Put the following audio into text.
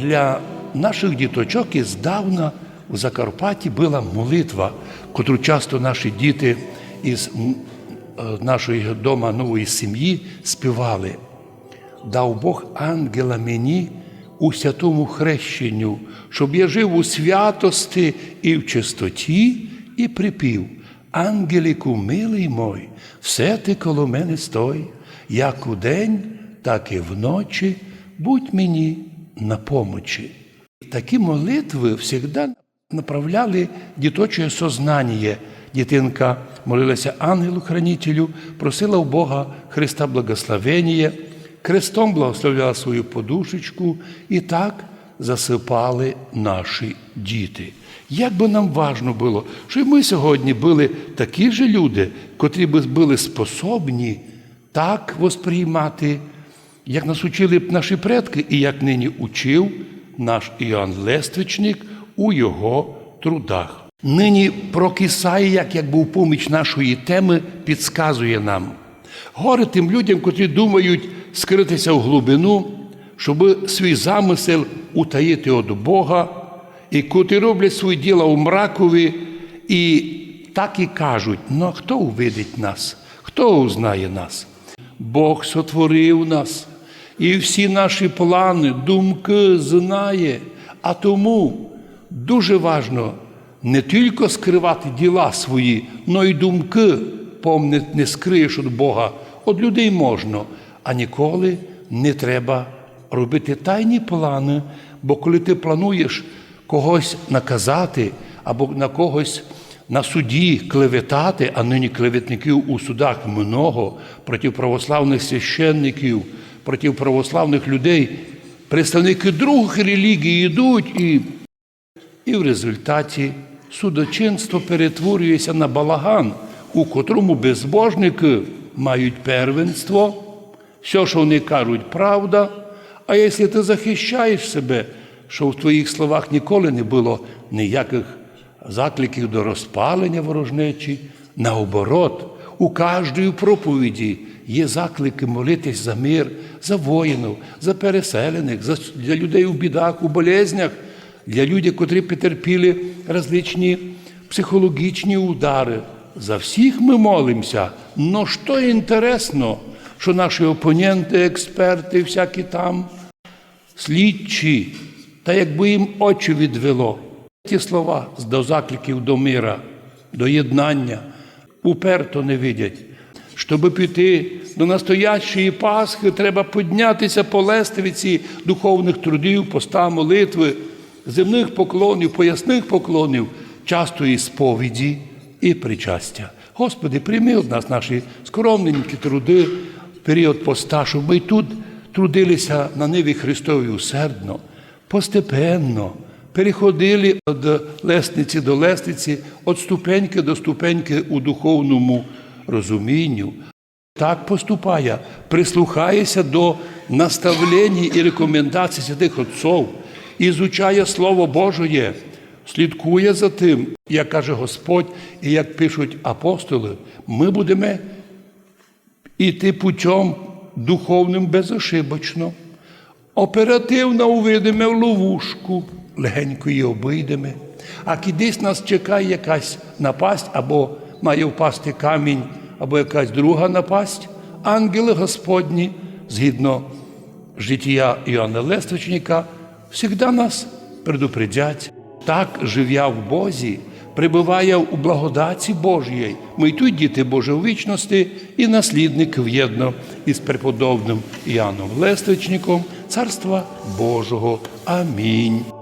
для наших діточок іздавна у Закарпатті була молитва, котру часто наші діти із е, нашої дома нової сім'ї співали. Дав Бог ангела мені у святому хрещенню, щоб я жив у святості і в чистоті, і припів. Ангеліку, милий мой, все ти коло мене стой, як удень, так і вночі, будь мені на помочі. Такі молитви завжди направляли діточе сознання. Дитинка молилася ангелу-хранителю, просила у Бога Христа благословення, крестом благословляла свою подушечку і так засипали наші діти. Як би нам важно було, щоб ми сьогодні були такі ж люди, котрі би були способні так восприймати, як нас учили б наші предки, і як нині учив наш Іоанн Лествичник у його трудах. Нині прокисає, як якби у поміч нашої теми, підказує нам. Горе тим людям, котрі думають скритися в глибину, щоб свій замисел утаїти від Бога, і котрі роблять свої діла у мракові, і так і кажуть: ну хто увидить нас? Хто узнає нас? Бог сотворив нас, і всі наші плани, думки знає. А тому дуже важно не тільки скривати діла свої, но й думки, помни, не скриєш від Бога. От людей можна, а ніколи не треба робити тайні плани, бо коли ти плануєш когось наказати або на когось на суді клеветати, а нині клеветників у судах много проти православних священників, проти православних людей, представники других релігій йдуть і і в результаті судочинство перетворюється на балаган, у котрому безбожники мають первенство, все, що вони кажуть, правда. А якщо ти захищаєш себе, що в твоїх словах ніколи не було ніяких закликів до розпалення ворожнечі, наоборот, у кожній проповіді є заклики молитись за мир, за воїнів, за переселених, за для людей у бідах, у болезнях, для людей, котрі потерпіли различні психологічні удари. За всіх ми молимося. Но що інтересно, що наші опоненти, експерти, всякі там, слідчі, та якби їм очі відвело. Ті слова до закликів до мира, до єднання уперто не видять. Щоб піти до настоящої Пасхи, треба піднятися по лестовиці духовних трудів, поста молитви, земних поклонів, поясних поклонів, частої сповіді і причастя. Господи, прийми від нас наші скромненькі труди в період поста, щоб ми тут трудилися на ниві Христовій усердно, постепенно переходили від лестниці до лестниці, від ступеньки до ступеньки у духовному розумінню. Так поступає, прислухається до наставлень і рекомендацій святих отців, ізучає Слово Божоє, слідкує за тим, як каже Господь і як пишуть апостоли, ми будемо іти путем духовним безошибочно, оперативно увидимо в ловушку, легенько її обійдемо. А кудись нас чекає якась напасть, або має впасти камінь, або якась друга напасть, ангели Господні, згідно життя Іоанна Лествичника, завжди нас предупредять. Так, живя в Бозі, прибуває у благодаті Божій. Ми й тут діти Божої вічності і наслідник в'єдно із преподобним Іоанном Лествичником Царства Божого. Амінь.